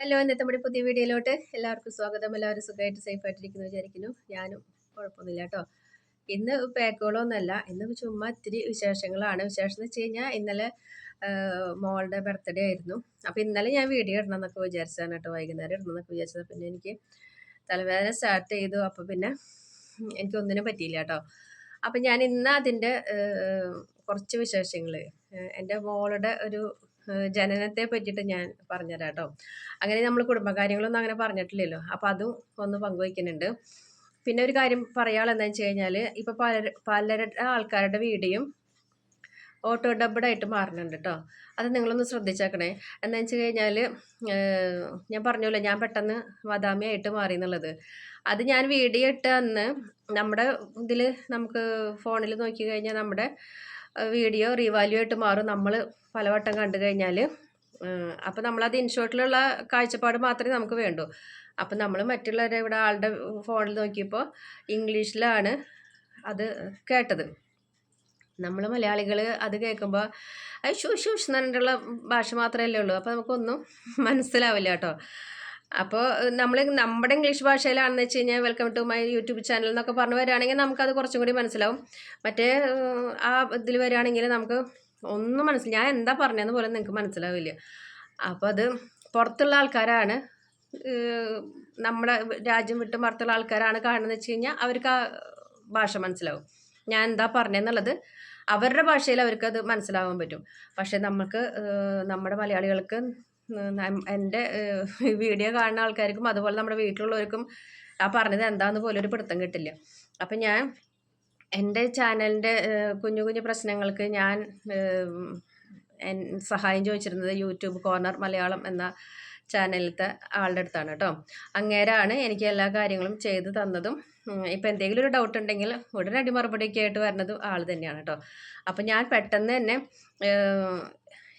Hello ഇന്നത്തെ നമ്മുടെ പുതിയ വീഡിയോയിലോട്ട് എല്ലാവർക്കും സ്വാഗതം. എല്ലാവരും സുഖമായിട്ട് സേഫ് ആയിട്ടിരിക്കുന്നു വിചാരിക്കുന്നു. ഞാനും കുഴപ്പമൊന്നുമില്ല കേട്ടോ. ഇന്ന് പാക്കുകളൊന്നുമല്ല ഇന്ന് ചുമ്മാ ഇത്തിരി വിശേഷങ്ങളാണ്. വിശേഷം എന്ന് വെച്ച് കഴിഞ്ഞാൽ ഇന്നലെ മോളുടെ ബർത്ത്ഡേ ആയിരുന്നു. അപ്പോൾ ഇന്നലെ ഞാൻ വീഡിയോ ഇടണം എന്നൊക്കെ വിചാരിച്ചതാണ് കേട്ടോ. വൈകുന്നേരം ഇടണം എന്നൊക്കെ വിചാരിച്ചത് പിന്നെ എനിക്ക് തലവേദന സ്റ്റാർട്ട് ചെയ്തു. അപ്പോൾ പിന്നെ എനിക്കൊന്നിനും പറ്റിയില്ല കേട്ടോ. അപ്പം ഞാൻ ഇന്ന് അതിന്റെ കുറച്ച് വിശേഷങ്ങൾ എന്റെ മോളുടെ ഒരു ജനനത്തെ പറ്റിയിട്ട് ഞാൻ പറഞ്ഞുതരാം കേട്ടോ അങ്ങനെ നമ്മൾ കുടുംബകാര്യങ്ങളൊന്നും അങ്ങനെ പറഞ്ഞിട്ടില്ലല്ലോ. അപ്പോൾ അതും ഒന്ന് പങ്കുവയ്ക്കുന്നുണ്ട് പിന്നെ ഒരു കാര്യം പറയാനുള്ളതെന്ന് വെച്ച് കഴിഞ്ഞാൽ ഇപ്പോൾ പല പലരുടെ ആൾക്കാരുടെ വീഡിയോയും ഓട്ടോ ഡബിഡായിട്ട് മാറുന്നുണ്ട് കേട്ടോ അത് നിങ്ങളൊന്ന് ശ്രദ്ധിച്ചേക്കണേ. എന്താ വെച്ച് കഴിഞ്ഞാൽ ഞാൻ പറഞ്ഞല്ലോ ഞാൻ പെട്ടെന്ന് വദാമിയായിട്ട് മാറി എന്നുള്ളത്. അത് ഞാൻ വീഡിയോ ഇട്ട അന്ന് നമ്മുടെ ഇതിൽ നമുക്ക് ഫോണിൽ നോക്കി കഴിഞ്ഞാൽ നമ്മുടെ വീഡിയോ റീവാല്യൂ ആയിട്ട് മാറും. നമ്മൾ പലവട്ടം കണ്ടു കഴിഞ്ഞാൽ അപ്പോൾ നമ്മളത് ഇൻഷോട്ടിലുള്ള കാഴ്ചപ്പാട് മാത്രമേ നമുക്ക് വേണ്ടൂ. അപ്പം നമ്മൾ മറ്റുള്ളവരെ ഇവിടെ ആളുടെ ഫോണിൽ നോക്കിയപ്പോൾ ഇംഗ്ലീഷിലാണ് അത് കേട്ടത്. നമ്മൾ മലയാളികൾ അത് കേൾക്കുമ്പോൾ അത് ഷൂ ഷൂഷ് എന്ന് പറഞ്ഞിട്ടുള്ള ഭാഷ മാത്രമല്ലേ ഉള്ളൂ. അപ്പോൾ നമുക്കൊന്നും മനസ്സിലാവില്ല കേട്ടോ. അപ്പോൾ നമ്മൾ നമ്മുടെ ഇംഗ്ലീഷ് ഭാഷയിലാണെന്ന് വെച്ച് കഴിഞ്ഞാൽ welcome to my YouTube channel എന്നൊക്കെ പറഞ്ഞു വരികയാണെങ്കിൽ നമുക്കത് കുറച്ചും കൂടി മനസ്സിലാവും. മറ്റേ ആ ഇതിൽ വരികയാണെങ്കിൽ നമുക്ക് ഒന്നും മനസ്സിൽ ഞാൻ എന്താ പറഞ്ഞതെന്ന് പോലും നിങ്ങൾക്ക് മനസ്സിലാവില്ല. അപ്പോൾ അത് പുറത്തുള്ള ആൾക്കാരാണ് നമ്മുടെ രാജ്യം വിട്ട് പുറത്തുള്ള ആൾക്കാരാണ് കാണുന്നത് വെച്ച് കഴിഞ്ഞാൽ അവർക്ക് ആ ഭാഷ മനസ്സിലാവും. ഞാൻ എന്താ പറഞ്ഞതെന്നുള്ളത് അവരുടെ ഭാഷയിൽ അവർക്കത് മനസ്സിലാവാൻ പറ്റും. പക്ഷേ നമുക്ക് നമ്മുടെ മലയാളികൾക്ക് എന്റെ വീഡിയോ കാണുന്ന ആൾക്കാർക്കും അതുപോലെ നമ്മുടെ വീട്ടിലുള്ളവർക്കും ആ പറഞ്ഞത് എന്താണെന്ന് പോലും ഒരു പിടുത്തം കിട്ടില്ല. അപ്പം ഞാൻ എന്റെ ചാനലിന്റെ കുഞ്ഞു കുഞ്ഞു പ്രശ്നങ്ങൾക്ക് ഞാൻ സഹായം ചോദിച്ചിരുന്നത് യൂട്യൂബ് കോർണർ മലയാളം എന്ന ചാനലിലത്തെ ആളുടെ അടുത്താണ് കേട്ടോ. അങ്ങേരാണ് എനിക്ക് എല്ലാ കാര്യങ്ങളും ചെയ്തു തന്നതും. ഇപ്പം എന്തെങ്കിലും ഒരു ഡൗട്ട് ഉണ്ടെങ്കിൽ ഉടനടി മറുപടിയൊക്കെ ആയിട്ട് വരുന്നത് ആൾ തന്നെയാണ് കേട്ടോ. അപ്പം ഞാൻ പെട്ടെന്ന് തന്നെ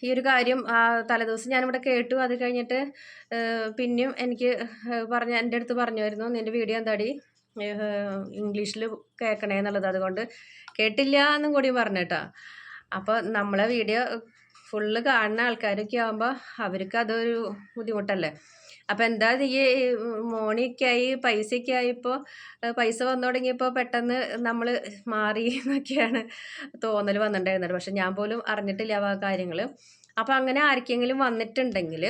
ഈ ഒരു കാര്യം ആ തലേദിവസം ഞാനിവിടെ കേട്ടു. അത് കഴിഞ്ഞിട്ട് പിന്നെയും എനിക്ക് പറഞ്ഞ എന്റെ അടുത്ത് പറഞ്ഞു വരുന്നു നിന്റെ വീഡിയോ എന്താടി? ഇംഗ്ലീഷിൽ കേൾക്കണേ എന്നുള്ളത്. അതുകൊണ്ട് കേട്ടില്ല എന്നും കൂടി പറഞ്ഞിട്ടാ അപ്പോൾ നമ്മളെ വീഡിയോ ഫുള്ള് കാണുന്ന ആൾക്കാരൊക്കെ ആകുമ്പോൾ അവർക്ക് അതൊരു ബുദ്ധിമുട്ടല്ലേ? അപ്പം എന്താ ഈ മോണിക്കായി ആയി പൈസയൊക്കെ ആയിപ്പോൾ പൈസ വന്നു തുടങ്ങിയപ്പോൾ പെട്ടെന്ന് നമ്മൾ മാറി എന്നൊക്കെയാണ് തോന്നൽ വന്നിട്ടുണ്ടായിരുന്നത്. പക്ഷെ ഞാൻ പോലും അറിഞ്ഞിട്ടില്ല ആ കാര്യങ്ങൾ അപ്പോൾ അങ്ങനെ ആർക്കെങ്കിലും വന്നിട്ടുണ്ടെങ്കിൽ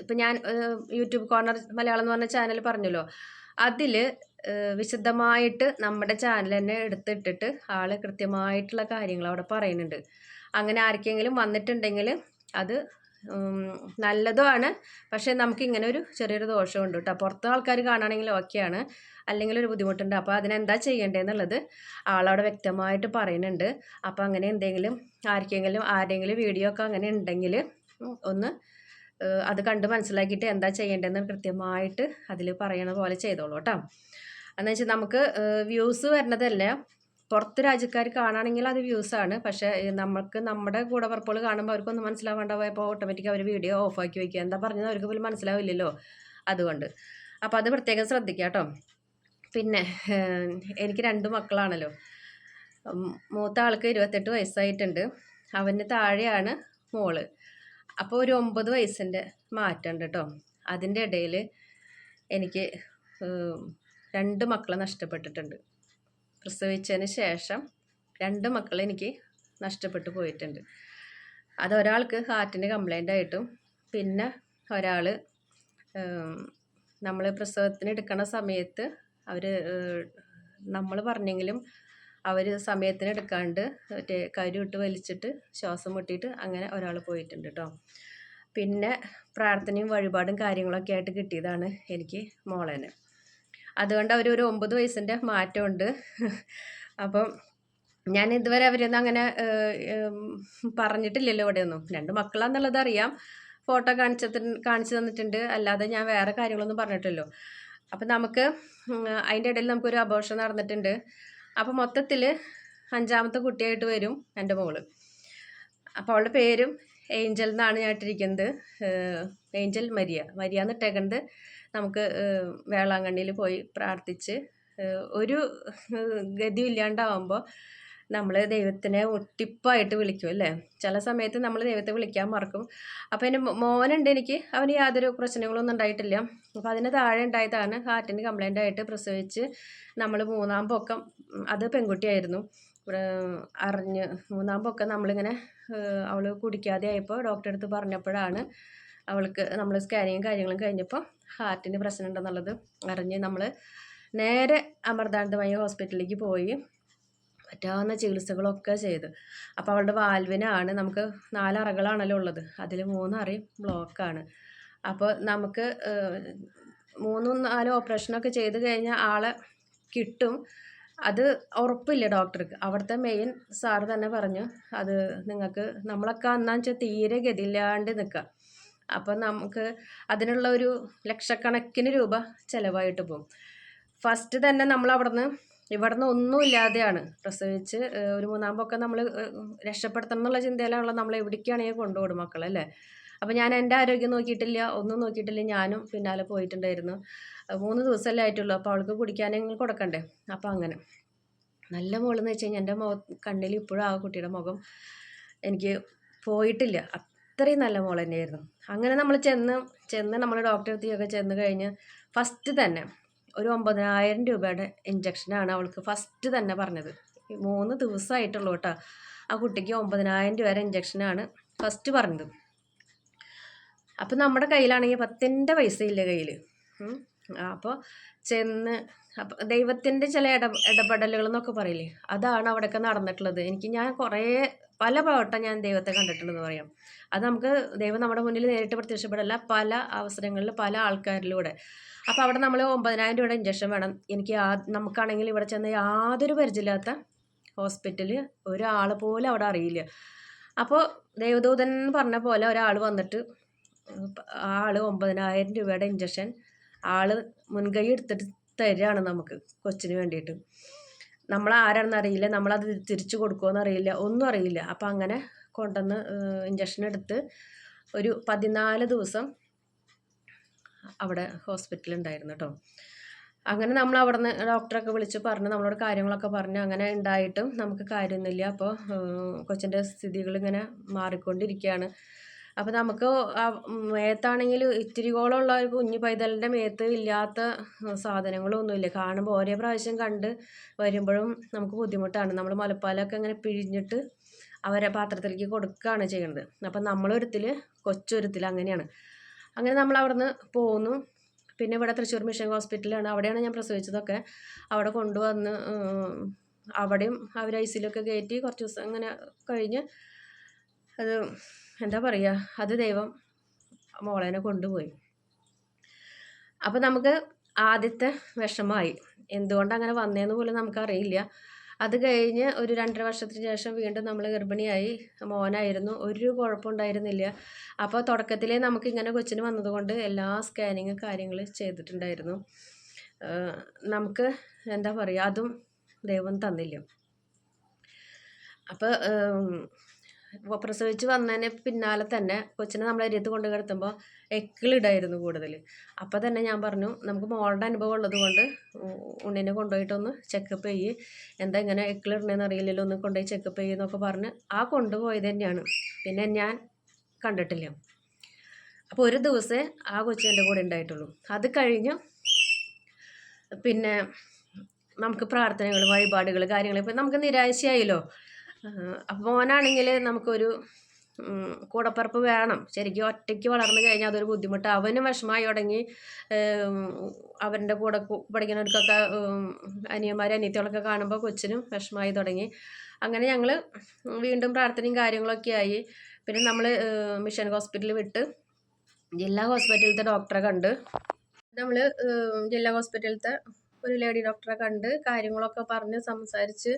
ഇപ്പം ഞാൻ യൂട്യൂബ് കോർണർ മലയാളം എന്ന് പറഞ്ഞ ചാനൽ പറഞ്ഞല്ലോ. അതിൽ വിശദമായിട്ട് നമ്മുടെ ചാനൽ തന്നെ എടുത്തിട്ടിട്ട് ആൾ കൃത്യമായിട്ടുള്ള കാര്യങ്ങൾ അവിടെ പറയുന്നുണ്ട്. അങ്ങനെ ആർക്കെങ്കിലും വന്നിട്ടുണ്ടെങ്കിൽ അത് നല്ലതുമാണ്. പക്ഷേ നമുക്ക് ഇങ്ങനെ ഒരു ചെറിയൊരു ദോഷമുണ്ട് കേട്ടോ. പുറത്തെ ആൾക്കാർ കാണുകയാണെങ്കിൽ ഓക്കെയാണ്. അല്ലെങ്കിൽ ഒരു ബുദ്ധിമുട്ടുണ്ട്. അപ്പോൾ അതിനെന്താ ചെയ്യേണ്ടതെന്നുള്ളത് ആളവിടെ വ്യക്തമായിട്ട് പറയുന്നുണ്ട്. അപ്പോൾ അങ്ങനെ എന്തെങ്കിലും ആർക്കെങ്കിലും ആരെങ്കിലും വീഡിയോ ഒക്കെ അങ്ങനെ ഉണ്ടെങ്കിൽ ഒന്ന് അത് കണ്ട് മനസ്സിലാക്കിയിട്ട് എന്താ ചെയ്യേണ്ടതെന്ന് കൃത്യമായിട്ട് അതിൽ പറയണ പോലെ ചെയ്തോളൂ കേട്ടോ. എന്ന് വെച്ചാൽ നമുക്ക് വ്യൂസ് വരുന്നതല്ല. പുറത്ത് രാജ്യക്കാർ കാണുകയാണെങ്കിൽ അത് വ്യൂസ് ആണ്. പക്ഷേ നമുക്ക് നമ്മുടെ കൂടെ പുറപ്പോൾ കാണുമ്പോൾ അവർക്കൊന്നും മനസ്സിലാവേണ്ട പോയപ്പോൾ ഓട്ടോമാറ്റിക് അവർ വീഡിയോ ഓഫാക്കി വയ്ക്കുക എന്താ പറഞ്ഞത് അവർക്ക് പോലും മനസ്സിലാവില്ലല്ലോ അതുകൊണ്ട്. അപ്പോൾ അത് പ്രത്യേകം ശ്രദ്ധിക്കുക കേട്ടോ. പിന്നെ എനിക്ക് രണ്ട് മക്കളാണല്ലോ. മൂത്ത ആൾക്ക് ഇരുപത്തെട്ട് വയസ്സായിട്ടുണ്ട്. അവന് താഴെയാണ് മോൾ. അപ്പോൾ ഒരു ഒമ്പത് വയസ്സിന്റെ മാറ്റമുണ്ട് കേട്ടോ അതിന്റെ ഇടയിൽ എനിക്ക് രണ്ട് മക്കളെ നഷ്ടപ്പെട്ടിട്ടുണ്ട്. പ്രസവിച്ചതിന് ശേഷം രണ്ട് മക്കൾ എനിക്ക് നഷ്ടപ്പെട്ടു പോയിട്ടുണ്ട്. അതൊരാൾക്ക് ഹാർട്ടിന് കംപ്ലൈന്റ് ആയിട്ടും പിന്നെ ഒരാൾ നമ്മൾ പ്രസവത്തിന് എടുക്കണ സമയത്ത് അവർ നമ്മൾ പറഞ്ഞെങ്കിലും അവർ സമയത്തിന് എടുക്കാണ്ട് മറ്റേ കരുവിട്ട് വലിച്ചിട്ട് ശ്വാസം മുട്ടിയിട്ട് അങ്ങനെ ഒരാൾ പോയിട്ടുണ്ട് കേട്ടോ പിന്നെ പ്രാർത്ഥനയും വഴിപാടും കാര്യങ്ങളൊക്കെ ആയിട്ട് കിട്ടിയതാണ് എനിക്ക് മോളേനെ. അതുകൊണ്ട് അവർ ഒരു ഒമ്പത് വയസ്സിന്റെ മാറ്റമുണ്ട്. അപ്പം ഞാൻ ഇതുവരെ അവരൊന്നും അങ്ങനെ പറഞ്ഞിട്ടില്ലല്ലോ ഇവിടെയൊന്നും. രണ്ട് മക്കളാന്നുള്ളത് അറിയാം. ഫോട്ടോ കാണിച്ചത് കാണിച്ചു തന്നിട്ടുണ്ട്. അല്ലാതെ ഞാൻ വേറെ കാര്യങ്ങളൊന്നും പറഞ്ഞിട്ടില്ലോ അപ്പം നമുക്ക് അതിന്റെ ഇടയിൽ നമുക്കൊരു അബോർഷൻ നടന്നിട്ടുണ്ട്. അപ്പോൾ മൊത്തത്തിൽ അഞ്ചാമത്തെ കുട്ടിയായിട്ട് വരും എന്റെ മോൾ. അപ്പോൾ അവളുടെ പേരും ഏഞ്ചൽ എന്നാണ് ഞാൻ ഇട്ടിരിക്കുന്നത്. Angel Maria. മരിയ എന്ന് നമുക്ക് വേളാങ്കണ്ണിയിൽ പോയി പ്രാർത്ഥിച്ച് ഒരു ഗതിയും ഇല്ലാണ്ടാവുമ്പോൾ നമ്മൾ ദൈവത്തിനെ ഒട്ടിപ്പായിട്ട് വിളിക്കും അല്ലേ? ചില സമയത്ത് നമ്മൾ ദൈവത്തെ വിളിക്കാൻ മറക്കും. അപ്പോൾ എന്റെ മോനുണ്ട് എനിക്ക്. അവന് യാതൊരു പ്രശ്നങ്ങളൊന്നും ഉണ്ടായിട്ടില്ല. അപ്പോൾ അതിന് താഴെ ഉണ്ടായതാണ് ഹാർട്ടിന് കംപ്ലൈന്റ് ആയിട്ട് പ്രസവിച്ച് നമ്മൾ മൂന്നാം പൊക്കം അത് പെൺകുട്ടിയായിരുന്നു. അറിഞ്ഞ് മൂന്നാം പൊക്കം നമ്മളിങ്ങനെ അവൾ കുടിക്കാതെ ആയപ്പോൾ ഡോക്ടറെ അടുത്ത് പറഞ്ഞപ്പോഴാണ് അവൾക്ക് നമ്മൾ സ്കാനിങ്ങും കാര്യങ്ങളും കഴിഞ്ഞപ്പോൾ ഹാർട്ടിന് പ്രശ്നം ഉണ്ടെന്നുള്ളത് അറിഞ്ഞ് നമ്മൾ നേരെ അമൃതാനന്ദമയ ഹോസ്പിറ്റലിലേക്ക് പോയി. പറ്റാവുന്ന ചികിത്സകളൊക്കെ ചെയ്ത്. അപ്പോൾ അവളുടെ വാൽവിനാണ് നമുക്ക് നാലറകളാണല്ലോ ഉള്ളത്. അതിൽ മൂന്നറി ബ്ലോക്കാണ്. അപ്പോൾ നമുക്ക് മൂന്നും നാലും ഓപ്പറേഷനൊക്കെ ചെയ്ത് കഴിഞ്ഞാൽ ആളെ കിട്ടും. അത് ഉറപ്പില്ല ഡോക്ടർക്ക്. അവിടുത്തെ മെയിൻ സാറ് തന്നെ പറഞ്ഞു അത് നിങ്ങൾക്ക് നമ്മളൊക്കെ അന്നാന്ന് വെച്ചാൽ തീരെ ഗതിയില്ലാണ്ട് നിൽക്കുക അപ്പം നമുക്ക് അതിനുള്ള ഒരു ലക്ഷക്കണക്കിന് രൂപ ചിലവായിട്ട് പോകും. ഫസ്റ്റ് തന്നെ നമ്മൾ അവിടുന്ന് ഇവിടുന്ന് ഒന്നുമില്ലാതെയാണ്. പ്രസവിച്ച് ഒരു മൂന്നാം പൊക്കം നമ്മൾ രക്ഷപ്പെടുത്തണം എന്നുള്ള ചിന്തയിലാണല്ലോ നമ്മൾ എവിടേക്കാണെങ്കിൽ കൊണ്ടുപോകും മക്കളല്ലേ അപ്പോൾ ഞാൻ എന്റെ ആരോഗ്യം നോക്കിയിട്ടില്ല ഒന്നും നോക്കിയിട്ടില്ല ഞാനും പിന്നാലെ പോയിട്ടുണ്ടായിരുന്നു. മൂന്ന് ദിവസമല്ലേ ആയിട്ടുള്ളൂ അപ്പോൾ അവൾക്ക് കുടിക്കാനെങ്കിലും കൊടുക്കണ്ടേ? അപ്പോൾ അങ്ങനെ. നല്ല മോളെന്ന് വെച്ച് കഴിഞ്ഞാൽ എന്റെ മുഖ കണ്ണിൽ ഇപ്പോഴും ആ കുട്ടിയുടെ മുഖം എനിക്ക് പോയിട്ടില്ല. അത്രയും നല്ല മോൾ തന്നെയായിരുന്നു. അങ്ങനെ നമ്മൾ ചെന്ന് ചെന്ന് നമ്മൾ ഡോക്ടറെ അടുത്തേക്കൊക്കെ ചെന്ന് കഴിഞ്ഞ് ഫസ്റ്റ് തന്നെ ഒരു ഒമ്പതിനായിരം രൂപയുടെ ഇഞ്ചക്ഷനാണ് അവൾക്ക് ഫസ്റ്റ് തന്നെ പറഞ്ഞത്. മൂന്ന് ദിവസമായിട്ടുള്ളൂ കേട്ടോ. ആ കുട്ടിക്ക് ഒമ്പതിനായിരം രൂപയുടെ ഇഞ്ചക്ഷനാണ് ഫസ്റ്റ് പറഞ്ഞത്. അപ്പോൾ നമ്മുടെ കയ്യിലാണെങ്കിൽ പത്തിന്റെ പൈസ ഇല്ല കയ്യിൽ അപ്പോൾ ചെന്ന് അപ്പം ദൈവത്തിന്റെ ചില ഇട ഇടപെടലുകൾ എന്നൊക്കെ പറയില്ലേ? അതാണ് അവിടെയൊക്കെ നടന്നിട്ടുള്ളത്. എനിക്ക് ഞാൻ കുറേ പല വട്ടം ഞാൻ ദൈവത്തെ കണ്ടിട്ടുണ്ടെന്ന് പറയാം. അത് നമുക്ക് ദൈവം നമ്മുടെ മുന്നിൽ നേരിട്ട് പ്രത്യക്ഷപ്പെടല്ല പല അവസരങ്ങളിൽ പല ആൾക്കാരിലൂടെ. അപ്പോൾ അവിടെ നമ്മൾ ഒമ്പതിനായിരം രൂപയുടെ ഇഞ്ചക്ഷൻ വേണം. എനിക്ക് നമുക്കാണെങ്കിൽ ഇവിടെ ചെന്ന് യാതൊരു പരിചയമില്ലാത്ത ഹോസ്പിറ്റലിൽ ഒരാൾ പോലും അവിടെ അറിയില്ല. അപ്പോൾ ദേവദൂതൻ പറഞ്ഞ പോലെ ഒരാൾ വന്നിട്ട് ആൾ ഒമ്പതിനായിരം രൂപയുടെ ഇഞ്ചക്ഷൻ ആൾ മുൻകൈ എടുത്തിട്ട് തരികയാണ് നമുക്ക് കൊച്ചിന് വേണ്ടിയിട്ട്. നമ്മൾ ആരാണെന്ന് അറിയില്ല നമ്മളത് തിരിച്ചു കൊടുക്കുമോ അറിയില്ല ഒന്നും അറിയില്ല. അപ്പം അങ്ങനെ കൊണ്ടുവന്ന് ഇഞ്ചക്ഷൻ എടുത്ത് ഒരു പതിനാല് ദിവസം അവിടെ ഹോസ്പിറ്റലിൽ ഉണ്ടായിരുന്നു കേട്ടോ അങ്ങനെ നമ്മൾ അവിടെ നിന്ന് ഡോക്ടറൊക്കെ വിളിച്ച് പറഞ്ഞ് നമ്മളോട് കാര്യങ്ങളൊക്കെ പറഞ്ഞ് അങ്ങനെ ഉണ്ടായിട്ടും നമുക്ക് കാര്യമൊന്നുമില്ല അപ്പോൾ കൊച്ചിന്റെ സ്ഥിതികൾ ഇങ്ങനെ മാറിക്കൊണ്ടിരിക്കുകയാണ് അപ്പോൾ നമുക്ക് മേത്താണെങ്കിൽ മേത്താണെങ്കിൽ ഇത്തിരികോളമുള്ള ഒരു കുഞ്ഞു പൈതലിന്റെ മേത്ത് ഇല്ലാത്ത സാധനങ്ങളൊന്നുമില്ല. കാണുമ്പോൾ ഓരോ പ്രാവശ്യം കണ്ട് വരുമ്പോഴും നമുക്ക് ബുദ്ധിമുട്ടാണ്. നമ്മൾ മുലപ്പാലൊക്കെ ഇങ്ങനെ പിഴിഞ്ഞിട്ട് അവരെ പാത്രത്തിലേക്ക് കൊടുക്കുകയാണ് ചെയ്യുന്നത്. അപ്പം നമ്മളൊരുത്തിൽ കൊച്ചൊരുത്തിൽ അങ്ങനെയാണ്. അങ്ങനെ നമ്മൾ അവിടെ നിന്ന് പോന്നു. പിന്നെ ഇവിടെ തൃശ്ശൂർ മിഷൻ ഹോസ്പിറ്റലാണ്. അവിടെയാണ് ഞാൻ പ്രസവിച്ചതൊക്കെ. അവിടെ കൊണ്ടുവന്ന് അവിടെയും അവർ ഐസിലൊക്കെ കയറ്റി കുറച്ച് ദിവസം അങ്ങനെ കഴിഞ്ഞ് അത് എന്താ പറയുക അത് ദൈവം മോളേനെ കൊണ്ടുപോയി. അപ്പോൾ നമുക്ക് ആദ്യത്തെ വിഷമമായി. എന്തുകൊണ്ട് അങ്ങനെ വന്നതെന്ന് പോലും നമുക്കറിയില്ല. അത് കഴിഞ്ഞ് ഒരു രണ്ടര വർഷത്തിന് ശേഷം വീണ്ടും നമ്മൾ ഗർഭിണിയായി മോനായിരുന്നു. ഒരു കുഴപ്പമുണ്ടായിരുന്നില്ല. അപ്പോൾ തുടക്കത്തിലേ നമുക്ക് ഇങ്ങനെ കൊച്ചിന് വന്നതുകൊണ്ട് എല്ലാ സ്കാനിങ് കാര്യങ്ങൾ ചെയ്തിട്ടുണ്ടായിരുന്നു. നമുക്ക് എന്താ പറയുക അതും ദൈവം തന്നില്ല. അപ്പോൾ പ്രസവിച്ച് വന്നതിന് പിന്നാലെ തന്നെ കൊച്ചിനെ നമ്മൾ അരിയത്ത് കൊണ്ട് കിടത്തുമ്പോൾ എക്കിളിടായിരുന്നു കൂടുതൽ അപ്പോൾ തന്നെ ഞാൻ പറഞ്ഞു നമുക്ക് മോളുടെ അനുഭവം ഉള്ളത് കൊണ്ട് ഉണ്ണിനെ കൊണ്ടുപോയിട്ടൊന്ന് ചെക്കപ്പ് ചെയ്യ്. എന്താ ഇങ്ങനെ എക്കിളിടണമെന്ന് അറിയില്ലല്ലോ ഒന്ന് കൊണ്ടുപോയി ചെക്കപ്പ് ചെയ്യുന്നൊക്കെ പറഞ്ഞ് ആ കൊണ്ടുപോയത് തന്നെയാണ്. പിന്നെ ഞാൻ കണ്ടിട്ടില്ല. അപ്പോൾ ഒരു ദിവസമേ ആ കൊച്ചു എന്റെ കൂടെ ഉണ്ടായിട്ടുള്ളൂ. അത് കഴിഞ്ഞ് പിന്നെ നമുക്ക് പ്രാർത്ഥനകൾ വഴിപാടുകൾ കാര്യങ്ങൾ ഇപ്പം നമുക്ക് നിരാശയായല്ലോ. അപ്പോൾ മോനാണെങ്കിൽ നമുക്കൊരു കൂടപ്പിറപ്പ് വേണം. ശരിക്കും ഒറ്റയ്ക്ക് വളർന്നു കഴിഞ്ഞാൽ അതൊരു ബുദ്ധിമുട്ട്. അവനും വിഷമമായി തുടങ്ങി അവന്റെ കൂടെ പഠിക്കുന്നവർക്കൊക്കെ അനിയന്മാരും അനിയത്തികളൊക്കെ കാണുമ്പോൾ കൊച്ചിനും വിഷമമായി തുടങ്ങി. അങ്ങനെ ഞങ്ങൾ വീണ്ടും പ്രാർത്ഥനയും കാര്യങ്ങളൊക്കെ ആയി. പിന്നെ നമ്മൾ മിഷൻ ഹോസ്പിറ്റലിൽ വിട്ട് ജില്ലാ ഹോസ്പിറ്റലിലത്തെ ഡോക്ടറെ കണ്ട് നമ്മൾ ജില്ലാ ഹോസ്പിറ്റലിലത്തെ ഒരു ലേഡി ഡോക്ടറെ കണ്ട് കാര്യങ്ങളൊക്കെ പറഞ്ഞ് സംസാരിച്ച്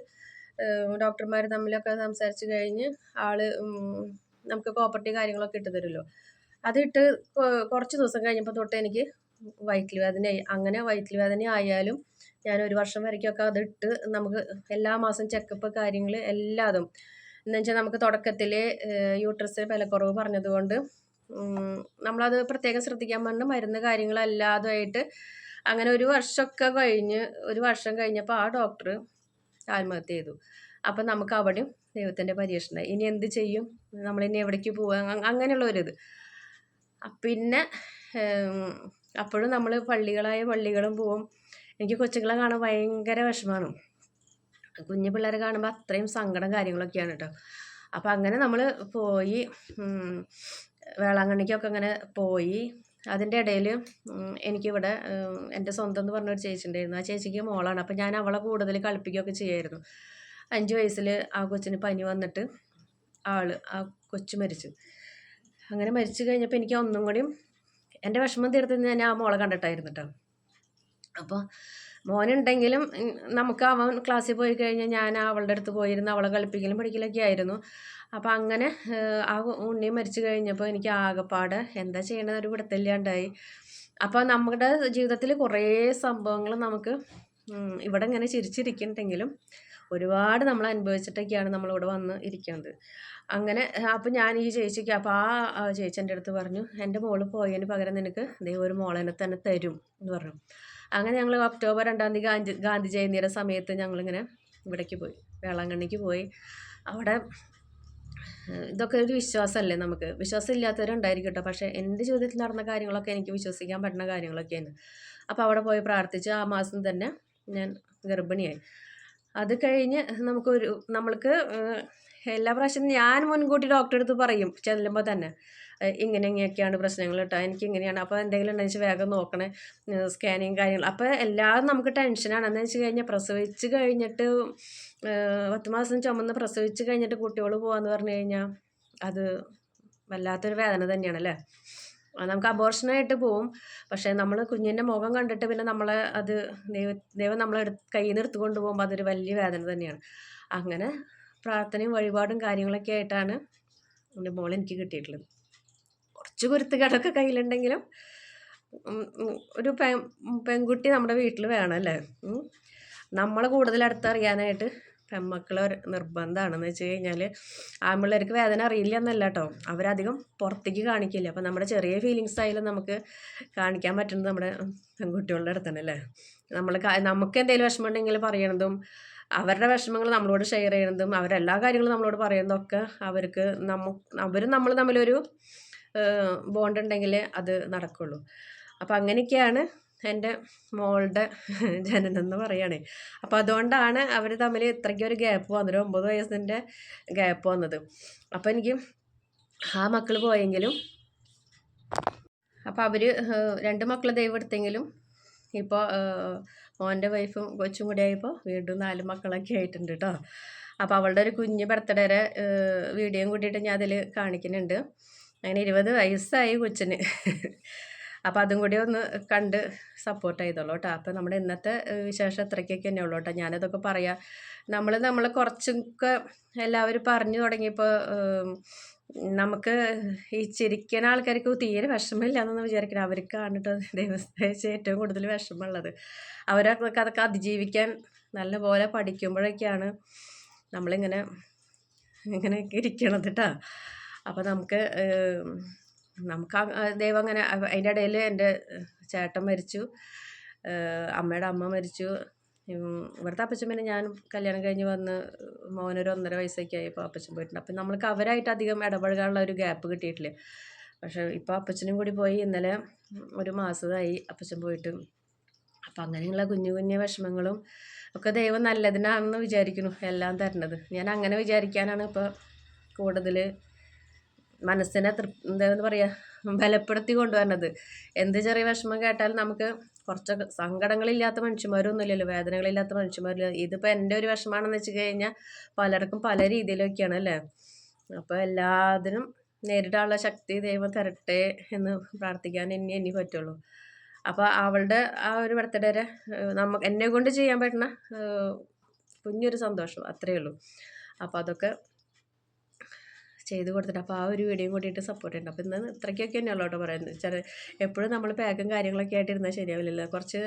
ഡോക്ടർമാർ തമ്മിലൊക്കെ സംസാരിച്ച് കഴിഞ്ഞ് ആൾ നമുക്ക് പ്രോപ്പർട്ടി കാര്യങ്ങളൊക്കെ ഇട്ട് തരുമല്ലോ. അതിട്ട് കുറച്ച് ദിവസം കഴിഞ്ഞപ്പോൾ തൊട്ട് എനിക്ക് വയറ്റിൽ വേദനയായി. അങ്ങനെ വയറ്റിൽ വേദന ആയാലും ഞാൻ ഒരു വർഷം വരയ്ക്കൊക്കെ അതിട്ട് നമുക്ക് എല്ലാ മാസം ചെക്കപ്പ് കാര്യങ്ങൾ എല്ലാതും. എന്ന് വെച്ചാൽ നമുക്ക് തുടക്കത്തിൽ യൂട്രസ് വിലക്കുറവ് പറഞ്ഞതുകൊണ്ട് നമ്മളത് പ്രത്യേകം ശ്രദ്ധിക്കാൻ പറഞ്ഞ മരുന്ന് കാര്യങ്ങളെല്ലാതുമായിട്ട് അങ്ങനെ ഒരു വർഷമൊക്കെ കഴിഞ്ഞ് ഒരു വർഷം കഴിഞ്ഞപ്പോൾ ആ ഡോക്ടർ ആത്മഹത്യ ചെയ്തു അപ്പം നമുക്ക് അവിടെയും ദൈവത്തിന്റെ പരീക്ഷണം ഇനി എന്ത് ചെയ്യും? നമ്മളിനി എവിടേക്ക് പോവാ? അങ്ങനെയുള്ള ഒരു ഇത് അ- പിന്നെ അപ്പോഴും നമ്മൾ പള്ളികളായ പള്ളികളും പോവും. എനിക്ക് കൊച്ചുങ്ങളെ കാണാൻ ഭയങ്കര വിഷമാണ്. കുഞ്ഞു പിള്ളേരെ കാണുമ്പോൾ അത്രയും സങ്കടം കാര്യങ്ങളൊക്കെയാണ് കേട്ടോ അപ്പം അങ്ങനെ നമ്മൾ പോയി വേളാങ്കണ്ണിക്കൊക്കെ അങ്ങനെ പോയി അതിന്റെ ഇടയിൽ എനിക്കിവിടെ എന്റെ സ്വന്തം എന്ന് പറഞ്ഞൊരു ചേച്ചി ഉണ്ടായിരുന്നു ആ ചേച്ചിക്ക് മോളാണ്. അപ്പോൾ ഞാൻ അവളെ കൂടുതൽ കളിപ്പിക്കുകയൊക്കെ ചെയ്യായിരുന്നു. അഞ്ച് വയസ്സിൽ ആ കൊച്ചിന് പനി വന്നിട്ട് ആൾ ആ കൊച്ചു മരിച്ചു. അങ്ങനെ മരിച്ചു കഴിഞ്ഞപ്പോൾ എനിക്ക് ഒന്നും കൂടിയും എന്റെ വിഷമം തീർത്തത് ഞാൻ ആ മോളെ കണ്ടിട്ടായിരുന്നു കേട്ടോ. അപ്പോൾ മോനുണ്ടെങ്കിലും നമുക്ക് അവൻ ക്ലാസ്സിൽ പോയി കഴിഞ്ഞാൽ ഞാൻ അവളുടെ അടുത്ത് പോയിരുന്ന് അവളെ കളിപ്പിക്കലും പഠിക്കലൊക്കെ ആയിരുന്നു. അപ്പോൾ അങ്ങനെ ആ ഉണ്ണി മരിച്ചു കഴിഞ്ഞപ്പോൾ എനിക്ക് ആകെപ്പാട് എന്താ ചെയ്യേണ്ടത് ഒരു പിടുത്തമില്ലാണ്ടായി. അപ്പോൾ നമ്മുടെ ജീവിതത്തിൽ കുറേ സംഭവങ്ങൾ നമുക്ക് ഇവിടെ ഇങ്ങനെ ചിരിച്ചിരിക്കുന്നുണ്ടെങ്കിലും ഒരുപാട് നമ്മൾ അനുഭവിച്ചിട്ടൊക്കെയാണ് നമ്മളിവിടെ വന്ന് ഇരിക്കുന്നത്. അങ്ങനെ അപ്പം ഞാൻ ഈ ചേച്ചിക്ക് അപ്പോൾ ആ ചേച്ചി എന്റെ അടുത്ത് പറഞ്ഞു എന്റെ മോൾ പോയതിന് പകരം നിനക്ക് ദൈവം ഒരു മോളെന്നെ തന്നെ തരും എന്ന് പറഞ്ഞു. അങ്ങനെ ഞങ്ങൾ ഒക്ടോബർ രണ്ടാം തീയതി ഗാന്ധി ഗാന്ധി ജയന്തിയുടെ സമയത്ത് ഞങ്ങളിങ്ങനെ ഇവിടേക്ക് പോയി വേളാങ്കണ്ണിക്ക് പോയി. അവിടെ ഇതൊക്കെ ഒരു വിശ്വാസമല്ലേ നമുക്ക്? വിശ്വാസം ഇല്ലാത്തവരുണ്ടായിരിക്കും കേട്ടോ. പക്ഷേ എന്റെ ജീവിതത്തിൽ നടന്ന കാര്യങ്ങളൊക്കെ എനിക്ക് വിശ്വസിക്കാൻ പറ്റുന്ന കാര്യങ്ങളൊക്കെയാണ്. അപ്പോൾ അവിടെ പോയി പ്രാർത്ഥിച്ച് ആ മാസം തന്നെ ഞാൻ ഗർഭിണിയായി. അത് കഴിഞ്ഞ് നമുക്കൊരു നമ്മൾക്ക് എല്ലാ പ്രാവശ്യം ഞാൻ മുൻകൂട്ടി ഡോക്ടറെ അടുത്ത് പറയും ചെല്ലുമ്പോൾ തന്നെ ഇങ്ങനെ ഇങ്ങനെയൊക്കെയാണ് പ്രശ്നങ്ങൾ കേട്ടോ എനിക്ക് ഇങ്ങനെയാണ് അപ്പോൾ എന്തെങ്കിലും ഉണ്ടെന്ന് വെച്ചാൽ വേഗം നോക്കണേ സ്കാനിങ് കാര്യങ്ങൾ അപ്പോൾ എല്ലാം നമുക്ക് ടെൻഷനാണ് എന്ന് വെച്ച് കഴിഞ്ഞാൽ പ്രസവിച്ച് കഴിഞ്ഞിട്ട് പത്ത് മാസം ചുമന്ന് പ്രസവിച്ച് കഴിഞ്ഞിട്ട് കുട്ടികൾ പോകാമെന്ന് പറഞ്ഞു കഴിഞ്ഞാൽ അത് വല്ലാത്തൊരു വേദന തന്നെയാണല്ലേ അത് നമുക്ക് അബോർഷനായിട്ട് പോവും. പക്ഷേ നമ്മൾ കുഞ്ഞിന്റെ മുഖം കണ്ടിട്ട് പിന്നെ നമ്മളെ അത് ദൈവ ദൈവം നമ്മളെ എടുത്ത് കയ്യിൽ നിന്ന് എടുത്തുകൊണ്ട് പോകുമ്പോൾ അതൊരു വലിയ വേദന തന്നെയാണ്. അങ്ങനെ പ്രാർത്ഥനയും വഴിപാടും കാര്യങ്ങളൊക്കെ ആയിട്ടാണ് എന്റെ മോൾ എനിക്ക് കിട്ടിയിട്ടുള്ളത്. കുറച്ച് കുരുത്തുകേടൊക്കെ കയ്യിലുണ്ടെങ്കിലും ഒരു പെ പെൺകുട്ടി നമ്മുടെ വീട്ടിൽ വേണമല്ലേ നമ്മളെ കൂടുതൽ അടുത്തറിയാനായിട്ട് പെൺമക്കൾ നിർബന്ധമാണെന്ന് വെച്ച് കഴിഞ്ഞാൽ ആൺപിള്ളേർക്ക് വേദന അറിയില്ല എന്നല്ല കേട്ടോ. അവരധികം പുറത്തേക്ക് കാണിക്കില്ല. അപ്പം നമ്മുടെ ചെറിയ ഫീലിങ്സ് ആയാലും നമുക്ക് കാണിക്കാൻ പറ്റുന്നത് നമ്മുടെ പെൺകുട്ടികളുടെ അടുത്താണ് അല്ലേ? നമ്മൾ നമുക്ക് എന്തെങ്കിലും വിഷമം ഉണ്ടെങ്കിൽ പറയണതും അവരുടെ വിഷമങ്ങൾ നമ്മളോട് ഷെയർ ചെയ്യുന്നതും അവരെല്ലാ കാര്യങ്ങളും നമ്മളോട് പറയുന്നതൊക്കെ അവർക്ക് നമ്മ അവരും നമ്മൾ തമ്മിലൊരു ബോണ്ട് ഉണ്ടെങ്കിൽ അത് നടക്കുള്ളൂ. അപ്പം അങ്ങനെയൊക്കെയാണ് എന്റെ മോളുടെ ജനനം എന്ന് പറയുകയാണേ. അപ്പോൾ അതുകൊണ്ടാണ് അവർ തമ്മിൽ ഇത്രയ്ക്ക് ഒരു ഗ്യാപ്പ് വന്നത്. ഒമ്പത് വയസ്സിന്റെ ഗ്യാപ്പ് വന്നത്. അപ്പോൾ എനിക്ക് ആ മക്കൾ പോയെങ്കിലും അപ്പോൾ അവർ രണ്ട് മക്കൾ ദൈവം എടുത്തെങ്കിലും ഇപ്പോൾ മോന്റെ വൈഫും കൊച്ചും കൂടി ആയപ്പോൾ വീണ്ടും നാല് മക്കളൊക്കെ ആയിട്ടുണ്ട് കേട്ടോ. അപ്പോൾ അവളുടെ ഒരു കുഞ്ഞ് ബർത്ത്ഡേയുടെ വീഡിയോയും കൂട്ടിയിട്ട് ഞാൻ അതിൽ കാണിക്കുന്നുണ്ട്. അങ്ങനെ ഇരുപത് വയസ്സായി കൊച്ചിന്. അപ്പോൾ അതും കൂടി ഒന്ന് കണ്ട് സപ്പോർട്ട് ചെയ്തോളൂ കേട്ടോ. അപ്പോൾ നമ്മുടെ ഇന്നത്തെ വിശേഷം ഇത്രയ്ക്കൊക്കെ തന്നെ ഉള്ളൂ കേട്ടോ. ഞാനതൊക്കെ പറയാം. നമ്മൾ നമ്മൾ കുറച്ചൊക്കെ എല്ലാവരും പറഞ്ഞു തുടങ്ങിയപ്പോൾ നമുക്ക് ഈ ചിരിക്കുന്ന ആൾക്കാർക്ക് തീരെ വിഷമമില്ല എന്നൊന്ന് വിചാരിക്കണം അവർക്കാണ് കേട്ടോ ദൈവസ്ഥ ഏറ്റവും കൂടുതൽ വിഷമമുള്ളത്. അവരൊക്കെ അതൊക്കെ അതിജീവിക്കാൻ നല്ലപോലെ പഠിക്കുമ്പോഴൊക്കെയാണ് നമ്മളിങ്ങനെ ഇങ്ങനെയൊക്കെ ഇരിക്കണത് കേട്ടോ അപ്പോൾ നമുക്ക് നമുക്ക് ദൈവം അങ്ങനെ അതിന്റെ ഇടയിൽ എന്റെ ചേട്ടൻ മരിച്ചു. അമ്മയുടെ അമ്മ മരിച്ചു. ഇവിടുത്തെ അപ്പച്ചൻ പിന്നെ ഞാൻ കല്യാണം കഴിഞ്ഞ് വന്ന് മോനൊരു ഒന്നര വയസ്സൊക്കെ ആയപ്പോൾ അപ്പച്ചൻ പോയിട്ടുണ്ട്. അപ്പം നമ്മൾക്ക് അവരായിട്ട് അധികം ഇടപഴകാനുള്ള ഒരു ഗ്യാപ്പ് കിട്ടിയിട്ടില്ല. പക്ഷേ ഇപ്പോൾ അപ്പച്ചനും കൂടി പോയി ഇന്നലെ ഒരു മാസമായി അപ്പച്ചൻ പോയിട്ട്. അപ്പം അങ്ങനെയുള്ള കുഞ്ഞു കുഞ്ഞു വിഷമങ്ങളും ഒക്കെ ദൈവം നല്ലതിനാണെന്ന് വിചാരിക്കുന്നു എല്ലാം തരണത് ഞാൻ അങ്ങനെ വിചാരിക്കാനാണ് ഇപ്പോൾ കൂടുതൽ മനസ്സിനെ തൃപ് എന്താ പറയുക ബലപ്പെടുത്തി കൊണ്ടുവരണത് എന്ത് ചെറിയ വിഷമം കേട്ടാലും നമുക്ക് കുറച്ചൊക്കെ സങ്കടങ്ങളില്ലാത്ത മനുഷ്യന്മാരൊന്നുമില്ലല്ലോ വേദനകളില്ലാത്ത മനുഷ്യന്മാരില്ല. ഇതിപ്പോൾ എന്റെ ഒരു വിഷമാണെന്ന് വെച്ച് കഴിഞ്ഞാൽ പലർക്കും പല രീതിയിലൊക്കെയാണ് അല്ലേ? അപ്പോൾ എല്ലാത്തിനും നേരിടാനുള്ള ശക്തി ദൈവം തരട്ടെ എന്ന് പ്രാർത്ഥിക്കാൻ ഇനി ഇനി പറ്റുള്ളൂ. അപ്പോൾ അവളുടെ ആ ഒരു ബർത്ത്ഡേരെ നമുക്ക് എന്നെ കൊണ്ട് ചെയ്യാൻ പറ്റുന്ന കുഞ്ഞൊരു സന്തോഷം അത്രയേ ഉള്ളൂ. അപ്പോൾ അതൊക്കെ ചെയ്ത് കൊടുത്തിട്ട് അപ്പോൾ ആ ഒരു വീഡിയോയും കൂടിയിട്ട് സപ്പോർട്ട് ഉണ്ട് അപ്പോൾ ഇന്ന് ഇത്രയ്ക്കൊക്കെ തന്നെയുള്ളൂ കേട്ടോ പറയുന്നത് ചില എപ്പോഴും നമ്മൾ പാക്കും കാര്യങ്ങളൊക്കെ ആയിട്ട് ഇരുന്നാൽ ശരിയാവില്ലല്ലോ. കുറച്ച്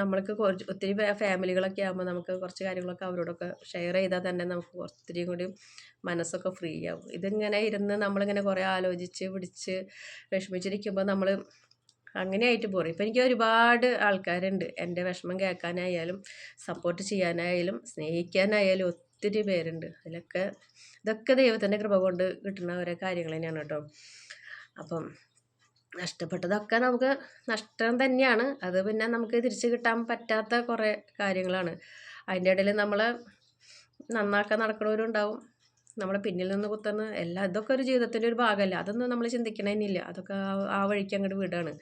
നമ്മൾക്ക് കുറച്ച് ഒത്തിരി ഫാമിലികളൊക്കെ ആകുമ്പോൾ നമുക്ക് കുറച്ച് കാര്യങ്ങളൊക്കെ അവരോടൊക്കെ ഷെയർ ചെയ്താൽ തന്നെ നമുക്ക് ഒത്തിരിയും കൂടി മനസ്സൊക്കെ ഫ്രീ ആവും. ഇതിങ്ങനെ ഇരുന്ന് നമ്മളിങ്ങനെ കുറേ ആലോചിച്ച് പിടിച്ച് വിഷമിച്ചിരിക്കുമ്പോൾ നമ്മൾ അങ്ങനെയായിട്ട് പോരും. ഇപ്പം എനിക്ക് ഒരുപാട് ആൾക്കാരുണ്ട്. എന്റെ വിഷമം കേൾക്കാനായാലും സപ്പോർട്ട് ചെയ്യാനായാലും സ്നേഹിക്കാനായാലും ഒത്തിരി പേരുണ്ട്. അതിലൊക്കെ ഇതൊക്കെ ദൈവത്തിന്റെ കൃപ കൊണ്ട് കിട്ടുന്ന ഓരോ കാര്യങ്ങൾ തന്നെയാണ് കേട്ടോ. അപ്പം നഷ്ടപ്പെട്ടതൊക്കെ നമുക്ക് നഷ്ടം തന്നെയാണ്. അത് പിന്നെ നമുക്ക് തിരിച്ചു കിട്ടാൻ പറ്റാത്ത കുറേ കാര്യങ്ങളാണ്. അതിന്റെ ഇടയിൽ നമ്മൾ നന്നാക്കാൻ നടക്കുന്നവരുണ്ടാവും. നമ്മളെ പിന്നിൽ നിന്ന് കുത്തുന്ന എല്ലാം ഇതൊക്കെ ഒരു ജീവിതത്തിന്റെ ഒരു ഭാഗമല്ല. അതൊന്നും നമ്മൾ ചിന്തിക്കണമെന്നില്ല അതൊക്കെ ആ വഴിക്ക് അങ്ങോട്ട് വിടാണ്.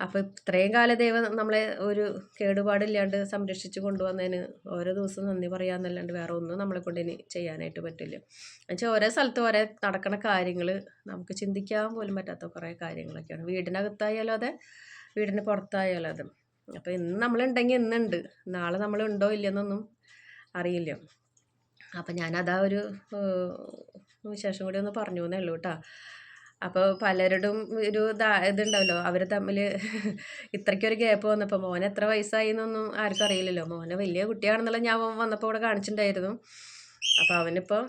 അപ്പോൾ ഇത്രയും കാലം ദൈവം നമ്മളെ ഒരു കേടുപാടില്ലാണ്ട് സംരക്ഷിച്ച് കൊണ്ടുവന്നതിന് ഓരോ ദിവസം നന്ദി പറയാമെന്നല്ലാണ്ട് വേറെ ഒന്നും നമ്മളെ കൊണ്ട് ഇനി ചെയ്യാനായിട്ട് പറ്റില്ല. എന്നുവെച്ചാൽ ഓരോ സ്ഥലത്ത് ഓരോ നടക്കുന്ന കാര്യങ്ങൾ നമുക്ക് ചിന്തിക്കാൻ പോലും പറ്റാത്ത കുറേ കാര്യങ്ങളൊക്കെയാണ്. വീടിനകത്തായാലും അതെ വീടിന് പുറത്തായാലും അതെ. അപ്പോൾ ഇന്ന് നമ്മളുണ്ടെങ്കിൽ ഇന്നുണ്ട്. നാളെ നമ്മളുണ്ടോ ഇല്ലെന്നൊന്നും അറിയില്ല. അപ്പം ഞാനതാ ഒരു വിശേഷം കൂടി ഒന്ന് പറഞ്ഞു എന്നേ ഉള്ളൂ കേട്ടോ. അപ്പോൾ പലരുടെയും ഒരു ദാ ഇതുണ്ടാവല്ലോ അവർ തമ്മിൽ ഇത്രയ്ക്കൊരു ഗ്യാപ്പ് വന്നപ്പോൾ മോൻ എത്ര വയസ്സായി എന്നൊന്നും ആർക്കും അറിയില്ലല്ലോ. മോനെ വലിയ കുട്ടിയാണെന്നുള്ള ഞാൻ വന്നപ്പോൾ ഇവിടെ കാണിച്ചിട്ടുണ്ടായിരുന്നു. അപ്പോൾ അവനിപ്പോൾ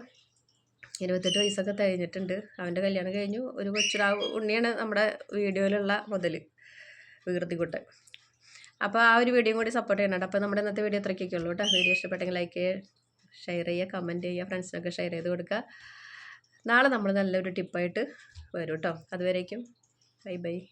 ഇരുപത്തെട്ട് വയസ്സൊക്കെ കഴിഞ്ഞിട്ടുണ്ട്. അവന്റെ കല്യാണം കഴിഞ്ഞു. ഒരു കൊച്ചുരാ ഉണ്ണിയാണ് നമ്മുടെ വീഡിയോയിലുള്ള മുതൽ വികൃതിക്കുട്ടൻ. അപ്പോൾ ആ ഒരു വീഡിയോ കൂടി സപ്പോർട്ട് ചെയ്യണം അപ്പോൾ നമ്മുടെ ഇന്നത്തെ വീഡിയോ ഇത്രയ്ക്കൊക്കെ ഉള്ളൂ കേട്ടോ. വീഡിയോ ഇഷ്ടപ്പെട്ടെങ്കിൽ ലൈക്ക് ചെയ്യുക ഷെയർ ചെയ്യുക കമന്റ് ചെയ്യുക ഫ്രണ്ട്സിനൊക്കെ ഷെയർ ചെയ്ത് കൊടുക്കുക. നാളെ നമ്മൾ നല്ലൊരു ടിപ്പായിട്ട് വരും കേട്ടോ അതുവരേക്കും. Bye bye.